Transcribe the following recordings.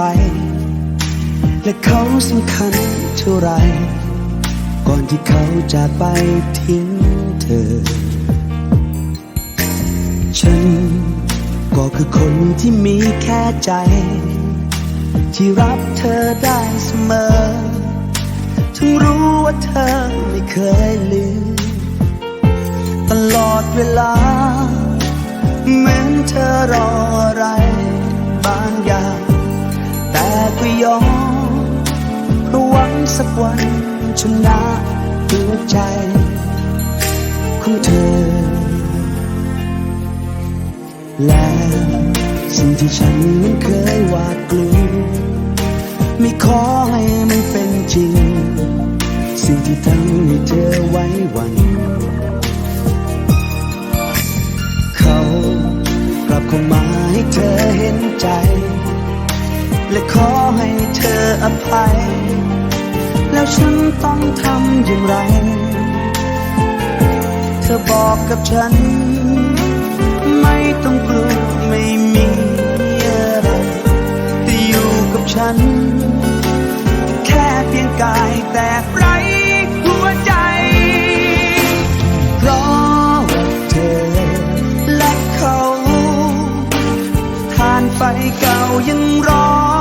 ร และเขาสำคัญเท่าไร ก่อนที่เขาจะไปทิ้งเธอ ฉันก็คือคนที่มีแค่ใจ ที่รับเธอได้เสมอถึงรู้ว่าเธอไม่เคยลืม ตลอดเวลา เหมือนเธอรออะไรบางอย่าง ยอมเพราะหวังสักวันชนะหัวใจของเธอ และสิ่งที่ฉันนั้นเคยหวาดกลัวไม่ขอให้มันเป็นจริง สิ่งที่ทำให้เธอไว้วัน เขากลับเข้ามาให้เธอเห็นใจ และขอให้เธออภัย แล้วฉันต้องทำอย่างไร เธอบอกกับฉัน ไม่ต้องกลัวไม่มีอะไรแต่อยู่กับฉัน แค่เพียงกายแต่ไร้หัวใจ เพราะเธอและเขาทานไฟเก่ายังร้อน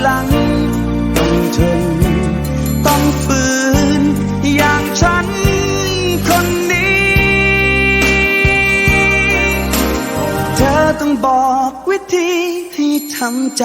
หลัง ต้องทนต้องฝืน อย่างฉันคนนี้ เธอต้องบอกวิธีให้ทำใจ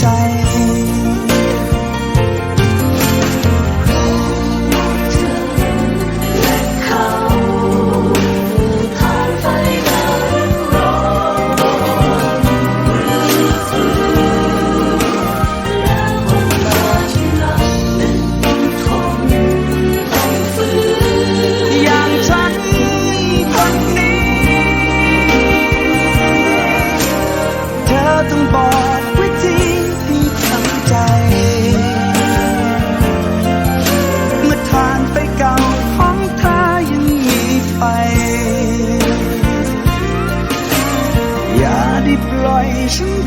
ใจ อ